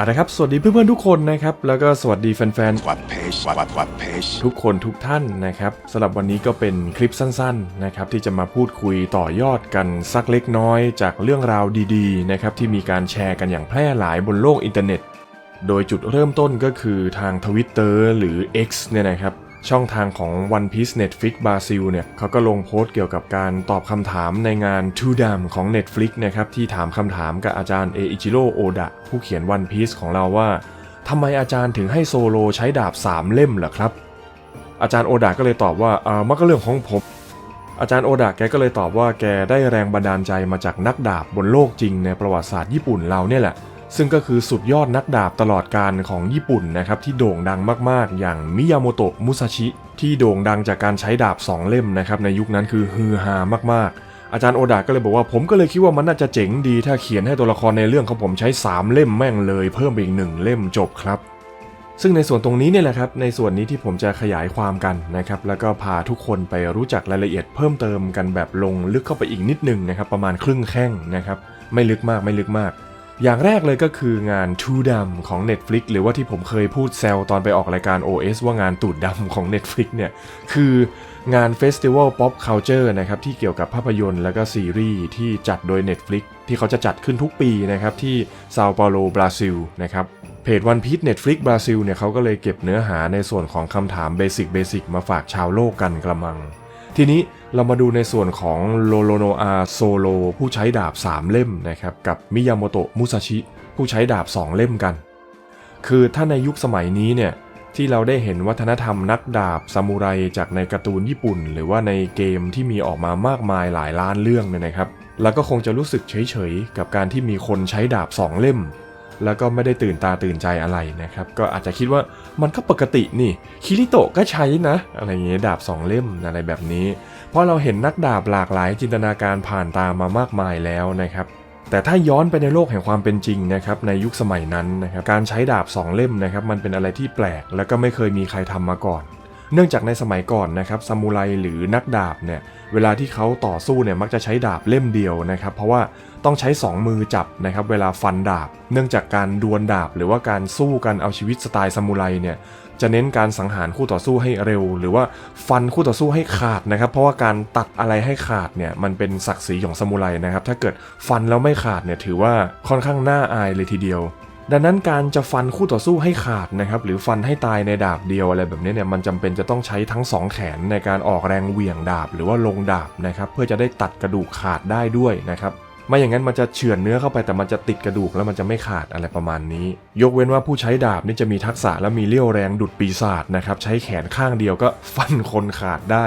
อะนะครับ สวัสดีเพื่อนๆทุกคนนะครับ แล้วก็สวัสดีแฟนๆทุกคนทุกท่านนะครับสำหรับวันนี้ก็เป็นคลิปสั้นๆนะครับที่จะมาพูดคุยต่อยอดกันสักเล็กน้อย จากเรื่องราวดีๆนะครับที่มีการแชร์กันอย่างแพร่หลายบนโลกอินเทอร์เน็ต โดยจุดเริ่มต้นก็คือทางทวิตเตอร์หรือ X เนี่ยนะครับ ช่องทางของ One Piece Netflix Brazil เนี่ยเขาก็ลงโพสต์เกี่ยวกับการตอบคำถามในงาน Two Dam ของ Netflix นะครับที่ถามคำถามกับอาจารย์เออิจิโร่โอดะผู้เขียน One Piece ของเราว่าทำไมอาจารย์ถึงให้โซโลใช้ดาบ 3 เล่มล่ะครับ อาจารย์โอดะก็เลยตอบว่าเออมันก็เรื่องของผม อาจารย์โอดะแกก็เลยตอบว่าแกได้แรงบันดาลใจมาจากนักดาบบนโลกจริงในประวัติศาสตร์ญี่ปุ่นเราเนี่ยแหละ ซึ่งก็คือสุดยอดนักดาบตลอดการของญี่ปุ่นนะครับที่โด่งดังมากๆ อย่างมิยาโมโตะมุซาชิ ที่โด่งดังจากการใช้ดาบ 2 เล่มนะครับในยุคนั้นคือฮือฮามากๆอาจารย์โอดะก็เลยบอกว่าผมก็เลยคิดว่ามันน่าจะเจ๋งดี ถ้าเขียนให้ตัวละครในเรื่องของผมใช้ 3 เล่มแม่งเลย เพิ่มไปอีกหนึ่งเล่มจบครับ ซึ่งในส่วนตรงนี้เนี่ยแหละครับ ในส่วนนี้ที่ผมจะขยายความกันนะครับ แล้วก็พาทุกคนไปรู้จักรายละเอียดเพิ่มเติมกันแบบลงลึกเข้าไปอีกนิดนึงนะครับ ประมาณครึ่งแข้งนะครับ ไม่ลึกมากไม่ลึกมาก อย่างแรกเลยก็คืองาน Two d u m ของ Netflix หรือว่าที่ผมเคยพูดแซวตอนไปออกรายการ OS ว่างานตูดดำของ Netflix เนี่ย คืองาน Festival Pop Culture นะครับ ที่เกี่ยวกับภาพยนตร์และก็ซีรีส์ที่จัดโดย Netflix ที่เขาจะจัดขึ้นทุกปีนะครับ ที่ซา o เปาโลบราซิลนะครับเพจ One Piece Netflix บราซิลเนี่ยเขาก็เลยเก็บเนื้อหาในส่วนของคำถามเบสิกเบสิกมาฝากชาวโลกกันกระมัง ทีนี้เรามาดูในส่วนของโลโลโนอาโซโลผู้ใช้ดาบ 3 เล่มนะครับกับมิยาโมโตะมุซาชิผู้ใช้ดาบ 2 เล่มกัน คือถ้าในยุคสมัยนี้เนี่ยที่เราได้เห็นวัฒนธรรมนักดาบซามูไรจากในการ์ตูนญี่ปุ่น หรือว่าในเกมที่มีออกมามากมายหลายล้านเรื่องเนี่ยนะครับ แล้วก็คงจะรู้สึกเฉยๆ กับการที่มีคนใช้ดาบ 2 เล่ม แล้วก็ไม่ได้ตื่นตาตื่นใจอะไรนะครับ ก็อาจจะคิดว่ามันก็ปกตินี่คิริโตะก็ใช้นะ อะไรอย่างเงี้ยดาบ2เล่มอะไรแบบนี้ เพราะเราเห็นนักดาบหลากหลายจินตนาการผ่านตามมามากมายแล้วนะครับแต่ถ้าย้อนไปในโลกแห่งความเป็นจริงนะครับในยุคสมัยนั้นนะครับการใช้ดาบ2เล่มนะครับมันเป็นอะไรที่แปลก และก็ไม่เคยมีใครทำมาก่อน เนื่องจากในสมัยก่อนนะครับซามูไรหรือนักดาบเนี่ยเวลาที่เขาต่อสู้เนี่ยมักจะใช้ดาบเล่มเดียวนะครับ เพราะว่าต้องใช้ 2 มือจับนะครับเวลาฟันดาบ เนื่องจากการดวลดาบ หรือว่าการสู้กันเอาชีวิตสไตล์ซามูไรเนี่ยจะเน้นการสังหารคู่ต่อสู้ให้เร็ว หรือว่าฟันคู่ต่อสู้ให้ขาดนะครับ เพราะว่าการตัดอะไรให้ขาดเนี่ยมันเป็นศักดิ์ศรีของซามูไรนะครับถ้าเกิดฟันแล้วไม่ขาดเนี่ยถือว่าค่อนข้างน่าอายเลยทีเดียว ดังนั้นการจะฟันคู่ต่อสู้ให้ขาดนะครับหรือฟันให้ตายในดาบเดียวอะไรแบบนี้เนี่ยมันจำเป็นจะต้องใช้ทั้งสองแขนในการออกแรงเหวี่ยงดาบหรือว่าลงดาบนะครับเพื่อจะได้ตัดกระดูกขาดได้ด้วยนะครับไม่อย่างนั้นมันจะเฉือนเนื้อเข้าไปแต่มันจะติดกระดูกแล้วมันจะไม่ขาดอะไรประมาณนี้ ยกเว้นว่าผู้ใช้ดาบนี่จะมีทักษะและมีเลี้ยวแรงดุดปีศาจนะครับใช้แขนข้างเดียวก็ฟันคนขาดได้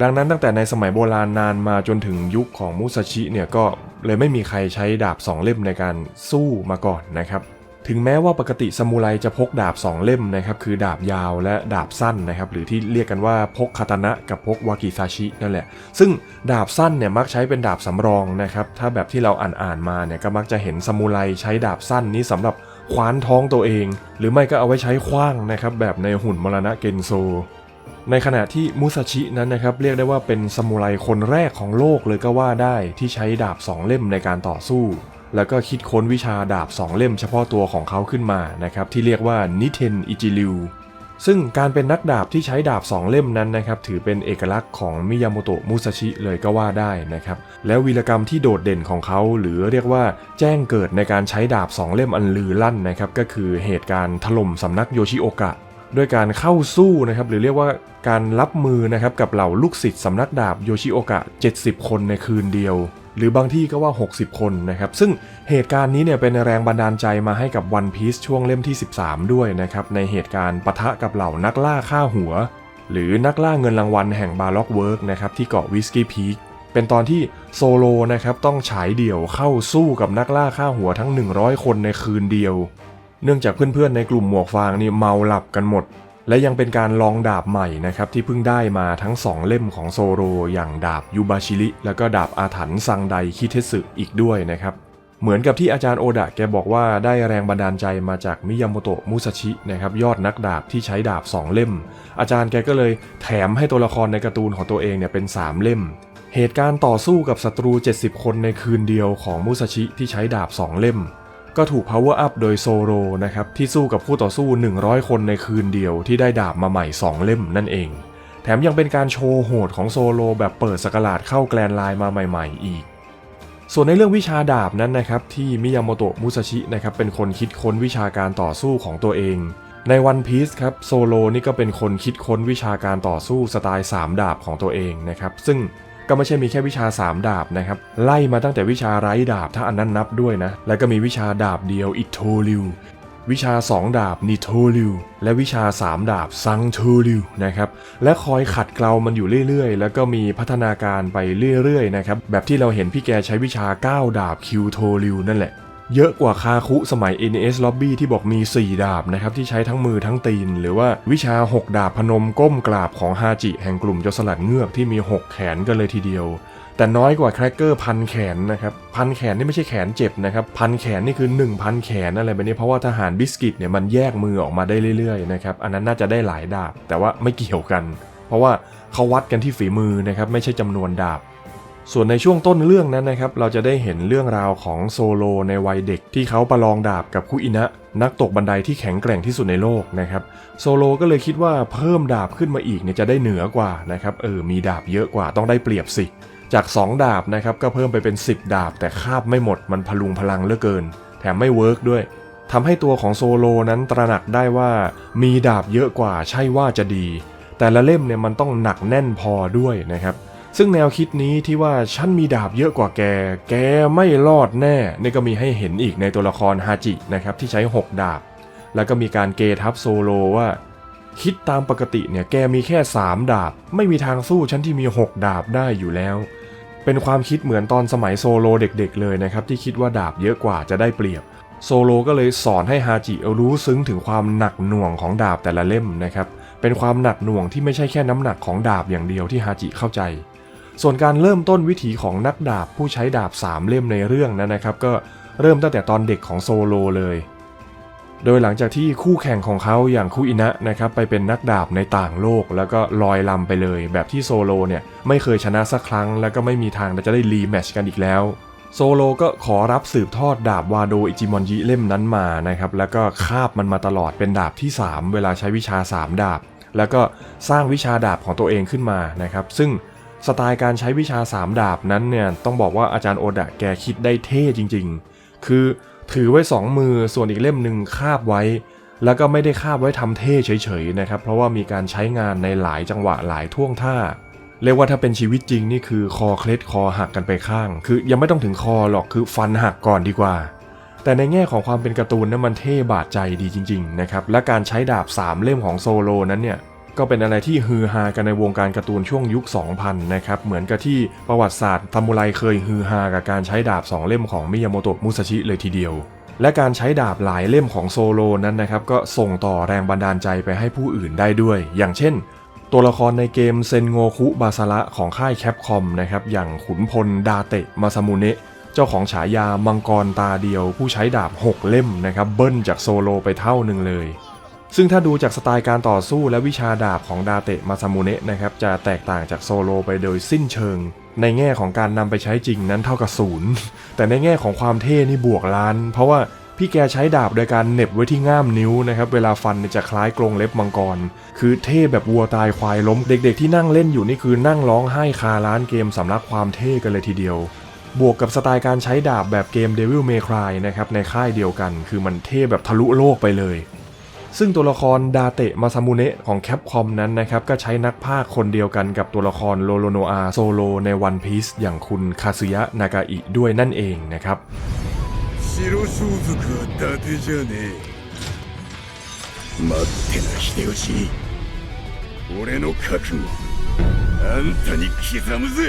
ดังนั้นตั้งแต่ในสมัยโบราณนานมาจนถึงยุคของมุซาชิเนี่ยก็เลยไม่มีใครใช้ดาบสองเล่มในการสู้มาก่อนนะครับ ถึงแม้ว่าปกติซามูไรจะพกดาบ 2 เล่มนะครับคือดาบยาวและดาบสั้นนะครับหรือที่เรียกกันว่าพกคาตานะกับพกวากิซาชินั่นแหละ ซึ่งดาบสั้นเนี่ยมักใช้เป็นดาบสำรองนะครับถ้าแบบที่เราอ่านๆมาเนี่ยก็มักจะเห็นซามูไรใช้ดาบสั้นนี้สำหรับคว้านท้องตัวเอง หรือไม่ก็เอาไว้ใช้ขว้างนะครับแบบในหุ่นมรณะเกนโซในขณะที่มุซาชินั้นนะครับเรียกได้ว่าเป็นซามูไรคนแรกของโลกเลยก็ว่าได้ที่ใช้ดาบ2เล่มในการต่อสู้ แล้วก็คิดค้นวิชาดาบ2เล่มเฉพาะตัวของเขาขึ้นมานะครับที่เรียกว่านิเทนอิจิริวซึ่งการเป็นนักดาบที่ใช้ดาบ2เล่มนั้นนะครับถือเป็นเอกลักษณ์ของมิยาโมโตะมุซาชิเลยก็ว่าได้นะครับแล้ววีรกรรมที่โดดเด่นของเขาหรือเรียกว่าแจ้งเกิดในการใช้ดาบ2เล่มอันลือลั่นนะครับก็คือเหตุการณ์ถล่มสำนักโยชิโอกะด้วยการเข้าสู้นะครับหรือเรียกว่าการรับมือนะครับกับเหล่าลูกศิษย์สำนักดาบโยชิโอกะ 70 คนในคืนเดียวหรือบางที่ก็ว่า 60 คนนะครับ ซึ่งเหตุการณ์นี้เนี่ยเป็นแรงบันดาลใจมาให้กับ One Piece ช่วงเล่มที่ 13 ด้วยนะครับ ในเหตุการณ์ปะทะกับเหล่านักล่าฆ่าหัว หรือนักล่าเงินรางวัลแห่งบาล็อกเวิร์กนะครับที่เกาะวิสกี้พีคเป็นตอนที่โซโลนะครับต้องฉายเดี่ยวเข้าสู้กับนักล่าฆ่าหัวทั้ง 100 คนในคืนเดียว เนื่องจากเพื่อนๆในกลุ่มหมวกฟางนี่เมาหลับกันหมด และยังเป็นการลองดาบใหม่นะครับที่เพิ่งได้มาทั้ง 2 เล่มของโซโรอย่างดาบยูบาชิริแล้วก็ดาบอาถรรพ์ซังไดคิเทสึอีกด้วยนะครับเหมือนกับที่อาจารย์โอดะแกบอกว่าได้แรงบันดาลใจมาจากมิยาโมโตะมุซาชินะครับยอดนักดาบที่ใช้ดาบ 2 เล่ม อาจารย์แกก็เลยแถมให้ตัวละครในการ์ตูนของตัวเองเนี่ยเป็น 3 เล่ม เหตุการณ์ต่อสู้กับศัตรู 70 คนในคืนเดียวของมุซาชิที่ใช้ดาบ 2 เล่ม ก็ถูก power up โดยโซโ o นะครับที่สู้กับคู่ต่อสู้ 100 คนในคืนเดียวที่ได้ดาบมาใหม่ 2 เล่มนั่นเอง แถมยังเป็นการโชว์โหดของโซโลแบบเปิดสกราดเข้าแกลนไลน์มาใหม่ ๆ อีก ส่วนในเรื่องวิชาดาบนั้นนะครับที่มิยาโมโตะมุซาชินะครับเป็นคนคิดค้นวิชาการต่อสู้ของตัวเอง ในวันพี e ครับโซโลนี่ก็เป็นคนคิดค้นวิชาการต่อสู้สไตล์ 3 ดาบของตัวเองนะครับซึ่ง ก็ไม่ใช่มีแค่วิชา 3 ดาบนะครับ ไล่มาตั้งแต่วิชาไร้ดาบถ้าอันนั้นนับด้วยนะ แล้วก็มีวิชาดาบเดียวอิโทริววิชา 2 ดาบนิโทริวและวิชา 3 ดาบซังโทริวนะครับและคอยขัดเกลามันอยู่เรื่อยๆ แล้วก็มีพัฒนาการไปเรื่อยๆนะครับแบบที่เราเห็นพี่แกใช้วิชา 9 ดาบคิวโทริวนั่นแหละ เยอะกว่าคาคุสมัย NES Lobby ที่บอกมี 4 ดาบนะครับที่ใช้ทั้งมือทั้งตีน หรือว่าวิชา 6 ดาบพนมก้มกราบของฮาจิ แห่งกลุ่มโจรสลัดเงือกที่มี 6 แขนกันเลยทีเดียว แต่น้อยกว่าแครกเกอร์พันแขนนะครับพันแขนนี่ไม่ใช่แขนเจ็บนะครับพันแขนนี่คือ 1,000 แขนอะไรแบบนี้เพราะว่าทหารบิสกิตเนี่ยมันแยกมือออกมาได้เรื่อยๆนะครับอันนั้นน่าจะได้หลายดาบ แต่ว่าไม่เกี่ยวกัน เพราะว่าเขาวัดกันที่ฝีมือนะครับไม่ใช่จำนวนดาบ ส่วนในช่วงต้นเรื่องนั้นนะครับเราจะได้เห็นเรื่องราวของโซโลในวัยเด็กที่เขาประลองดาบกับคุอินะ นักตกบันไดที่แข็งแกร่งที่สุดในโลกนะครับโซโลก็เลยคิดว่าเพิ่มดาบขึ้นมาอีกเนี่ยจะได้เหนือกว่านะครับเออมีดาบเยอะกว่าต้องได้เปรียบสิ จาก 2 ดาบนะครับก็เพิ่มไปเป็น 10 ดาบ แต่คาบไม่หมดมันพลุงพลังเหลือเกิน แถมไม่เวิร์กด้วยทำให้ตัวของโซโลนั้นตระหนักได้ว่ามีดาบเยอะกว่าใช่ว่าจะดี แต่ละเล่มเนี่ยมันต้องหนักแน่นพอด้วยนะครับ ซึ่งแนวคิดนี้ที่ว่าฉันมีดาบเยอะกว่าแก แกไม่รอดแน่ นี่ก็มีให้เห็นอีกในตัวละครฮาจินะครับที่ใช้ 6 ดาบ แล้วก็มีการเกทับโซโลว่า คิดตามปกติเนี่ยแกมีแค่ 3 ดาบ ไม่มีทางสู้ฉันที่มี 6 ดาบได้อยู่แล้ว เป็นความคิดเหมือนตอนสมัยโซโลเด็กๆเลยนะครับที่คิดว่าดาบเยอะกว่าจะได้เปรียบโซโลก็เลยสอนให้ฮาจิรู้ซึ้งถึงความหนักหน่วงของดาบแต่ละเล่มนะครับ เป็นความหนักหน่วงที่ไม่ใช่แค่น้ำหนักของดาบอย่างเดียวที่ฮาจิเข้าใจ ส่วนการเริ่มต้นวิถีของนักดาบผู้ใช้ดาบ3เล่มในเรื่องนั้นนะครับ ก็เริ่มตั้งแต่ตอนเด็กของโซโลเลย โดยหลังจากที่คู่แข่งของเขาอย่างคุอินะนะครับไปเป็นนักดาบในต่างโลกแล้วก็ลอยลำไปเลย แบบที่โซโลเนี่ยไม่เคยชนะสักครั้ง แล้วก็ไม่มีทางจะได้รีแมชกันอีกแล้วโซโลก็ขอรับสืบทอดดาบวาโดอิจิมอนยิเล่มนั้นมานะครับ แล้วก็คาบมันมาตลอดเป็นดาบที่ 3 เวลาใช้วิชา 3 ดาบ แล้วก็สร้างวิชาดาบของตัวเองขึ้นมานะครับ ซึ่ง สไตล์การใช้วิชา 3 ดาบนั้นเนี่ยต้องบอกว่าอาจารย์โอดะแกคิดได้เท่จริงๆ คือถือไว้ 2 มือส่วนอีกเล่มหนึ่งคาบไว้ แล้วก็ไม่ได้คาบไว้ทำเท่เฉยๆนะครับเพราะว่ามีการใช้งานในหลายจังหวะหลายท่วงท่าเรียกว่าถ้าเป็นชีวิตจริงนี่คือคอเคล็ดคอหักกันไปข้าง คือยังไม่ต้องถึงคอหรอกคือฟันหักก่อนดีกว่า แต่ในแง่ของความเป็นการ์ตูนนั้นมันเท่บาดใจดีจริง ๆ นะครับ และการใช้ดาบ3เล่มของโซโลนั้นเนี่ย ก็เป็นอะไรที่ฮือฮากันในวงการการ์ตูนช่วงยุค 2000 นะครับ เหมือนกับที่ประวัติศาสตร์ซามูไรเคยฮือฮากับการใช้ดาบ 2 เล่มของมิยาโมโตะมุซาชิเลยทีเดียว และการใช้ดาบหลายเล่มของโซโลนั้นนะครับก็ส่งต่อแรงบันดาลใจไปให้ผู้อื่นได้ด้วย อย่างเช่น ตัวละครในเกมเซนโงคุบาซาระของค่ายแคปคอมนะครับอย่างขุนพลดาเตะมาซามุเนะเจ้าของฉายามังกรตาเดียวผู้ใช้ดาบ 6 เล่มนะครับเบิ้ลจากโซโลไปเท่าหนึ่งเลย ซึ่งถ้าดูจากสไตล์การต่อสู้และวิชาดาบของดาเตะมาซามุเนะนะครับจะแตกต่างจากโซโลไปโดยสิ้นเชิง ในแง่ของการนำไปใช้จริงนั้นเท่ากับศูนย์แต่ในแง่ของความเท่นี่บวกล้าน เพราะว่าพี่แกใช้ดาบโดยการเน็บไว้ที่ง่ามนิ้วนะครับเวลาฟันจะคล้ายกรงเล็บมังกร คือเท่แบบวัวตายควายล้ม เด็กๆที่นั่งเล่นอยู่นี่คือนั่งร้องไห้คาร้านเกมสำลักความเท่กันเลยทีเดียวบวกกับสไตล์การใช้ดาบแบบเกม Devil May Cry นะครับในค่ายเดียวกัน คือมันเท่แบบทะลุโลกไปเลย ซึ่งตัวละครดาเตะมาซามุเนะของแคปคอมนั้นนะครับก็ใช้นักพากย์คนเดียวกันกับตัวละครโลโลโนอาโซโลใน One Piece อย่างคุณคาซึยะนากาอิด้วยนั่นเองนะครับ 白装束は伊達じゃねえ待ってな秀吉俺の覚悟あんたに刻むぜ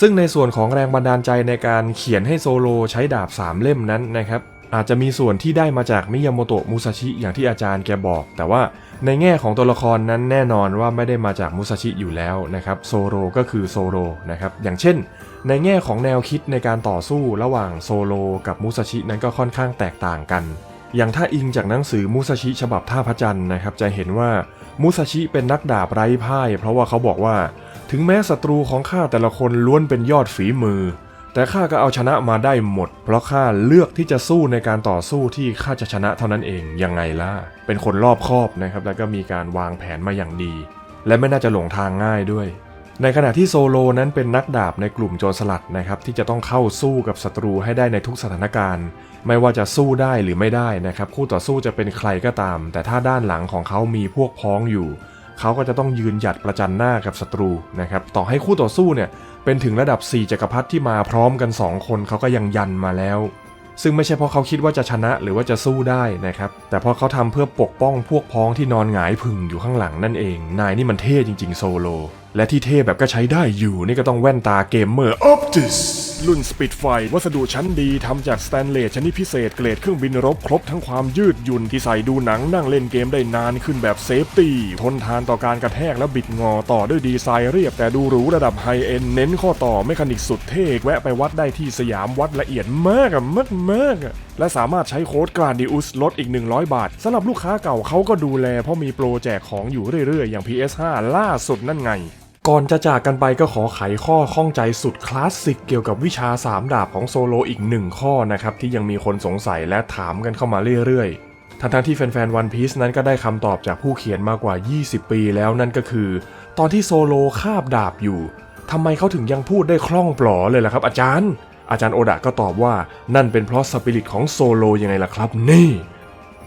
ซึ่งในส่วนของแรงบันดาลใจในการเขียนให้โซโลใช้ดาบ 3 เล่มนั้นนะครับ อาจจะมีส่วนที่ได้มาจากมิยาโมโตะมุซาชิอย่างที่อาจารย์แกบอก แต่ว่าในแง่ของตัวละครนั้นแน่นอนว่าไม่ได้มาจากมุซาชิอยู่แล้วนะครับโซโลก็คือโซโลนะครับอย่างเช่น ในแง่ของแนวคิดในการต่อสู้ระหว่างโซโลกับมุซาชินั้นก็ค่อนข้างแตกต่างกัน อย่างถ้าอิงจากหนังสือมุซาชิฉบับท่าพระจันทร์นะครับจะเห็นว่ามุซาชิเป็นนักดาบไร้พ่าย เพราะว่าเขาบอกว่า ถึงแม้ศัตรูของข้าแต่ละคนล้วนเป็นยอดฝีมือ แต่ข้าก็เอาชนะมาได้หมด เพราะข้าเลือกที่จะสู้ในการต่อสู้ที่ข้าจะชนะเท่านั้นเองยังไงล่ะ เป็นคนรอบคอบนะครับ แล้วก็มีการวางแผนมาอย่างดี และไม่น่าจะหลงทางง่ายด้วย ในขณะที่โซโลนั้นเป็นนักดาบในกลุ่มโจรสลัดนะครับที่จะต้องเข้าสู้กับศัตรูให้ได้ในทุกสถานการณ์ ไม่ว่าจะสู้ได้หรือไม่ได้นะครับคู่ต่อสู้จะเป็นใครก็ตาม แต่ถ้าด้านหลังของเขามีพวกพ้องอยู่ เขาก็จะต้องยืนหยัดประจันหน้ากับศัตรูนะครับ ต่อให้คู่ต่อสู้เนี่ยเป็นถึงระดับ 4จักรพรรดิที่มาพร้อมกัน 2 คนเขาก็ยังยันมาแล้ว ซึ่งไม่ใช่เพราะเขาคิดว่าจะชนะหรือว่าจะสู้ได้นะครับ แต่เพราะเขาทำเพื่อปกป้องพวกพ้องที่นอนหงายพึ่งอยู่ข้างหลังนั่นเอง นายนี่มันเท่จริง ๆ โซโล และที่เท่แบบก็ใช้ได้อยู่นี่ก็ต้องแว่นตาเกมเมอร์ Optus รุ่น Spitfire วัสดุชั้นดีทำจากสแตนเลสชนิดพิเศษเกรดเครื่องบินรบครบทั้งความยืดหยุ่นที่ใส่ดูหนังนั่งเล่นเกมได้นานขึ้นแบบเซฟตี้ ทนทานต่อการกระแทกและบิดงอต่อด้วยดีไซน์เรียบแต่ดูหรูระดับไฮเอ็นเน้นข้อต่อเมคานิกสุดเท่แวะไปวัดได้ที่สยามวัดละเอียดมากอะมากมากๆอะ และสามารถใช้โค้ดกราดิอุสลดอีก 100 บาทสำหรับลูกค้าเก่าเขาก็ดูแล เพราะมีโปรแจกของอยู่เรื่อยๆ อย่าง PS5 ล่าสุดนั่นไง ก่อนจะจากกันไปก็ขอไขข้อข้องใจสุดคลาสสิกเกี่ยวกับวิชา 3 ดาบของโซโลอีกหนึ่งข้อนะครับที่ยังมีคนสงสัยและถามกันเข้ามาเรื่อยๆทั้งๆที่แฟนๆ One Piece นั้นก็ได้คำตอบจากผู้เขียนมากว่า 20 ปีแล้วนั่นก็คือ ตอนที่โซโลคาบดาบอยู่ทำไมเขาถึงยังพูดได้คล่องปลอเลยล่ะครับอาจารย์ อาจารย์โอดะก็ตอบว่านั่นเป็นเพราะสปิริตของโซโลยังไงล่ะครับ นี่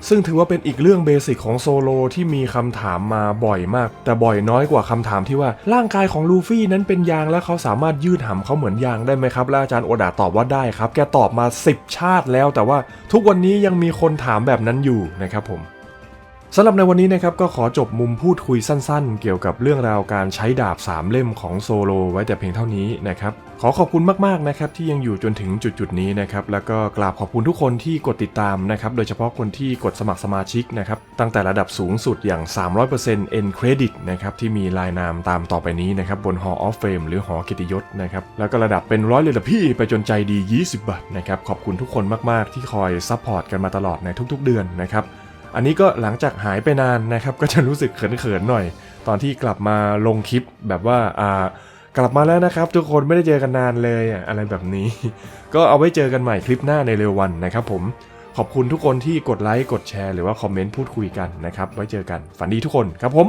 ซึ่งถือว่าเป็นอีกเรื่องเบสิกของโซโลที่มีคำถามมาบ่อยมาก แต่บ่อยน้อยกว่าคำถามที่ว่าร่างกายของลูฟี่นั้นเป็นยางแล้วเขาสามารถยืดหำเขาเหมือนยางได้ไหมครับและอาจารย์โอดาตอบว่าได้ครับ แกตอบมา 10 ชาติแล้ว แต่ว่าทุกวันนี้ยังมีคนถามแบบนั้นอยู่นะครับผม สำหรับในวันนี้นะครับก็ขอจบมุมพูดคุยสั้นๆ เกี่ยวกับเรื่องราวการใช้ดาบ 3 เล่มของโซโลไว้แต่เพียงเท่านี้นะครับขอขอบคุณมากๆนะครับที่ยังอยู่จนถึงจุดๆนี้นะครับแล้วก็กราบขอบคุณทุกคนที่กดติดตามนะครับโดยเฉพาะคนที่กดสมัครสมาชิกนะครับตั้งแต่ระดับสูงสุดอย่าง 300% N Credit นะครับที่มีลายนามตามต่อไปนี้นะครับบน Hall of Fame หรือหอเกียรติยศนะครับแล้วก็ระดับเป็นร้อยเลยละพี่ไปจนใจดี 20 บาทนะครับขอบคุณทุกคนมากๆ ที่คอยซัพพอร์ตกันมาตลอดในทุก ๆ เดือนนะครับ อันนี้ก็หลังจากหายไปนานนะครับก็จะรู้สึกเขินๆหน่อย ตอนที่กลับมาลงคลิปแบบว่าอ่ากลับมาแล้วนะครับ ทุกคนไม่ได้เจอกันนานเลยอะอะไรแบบนี้ ก็เอาไว้เจอกันใหม่คลิปหน้าในเร็ววันนะครับผมขอบคุณทุกคนที่กดไลค์กดแชร์หรือว่าคอมเมนต์พูดคุยกันนะครับ ไว้เจอกันฝันดีทุกคนครับผม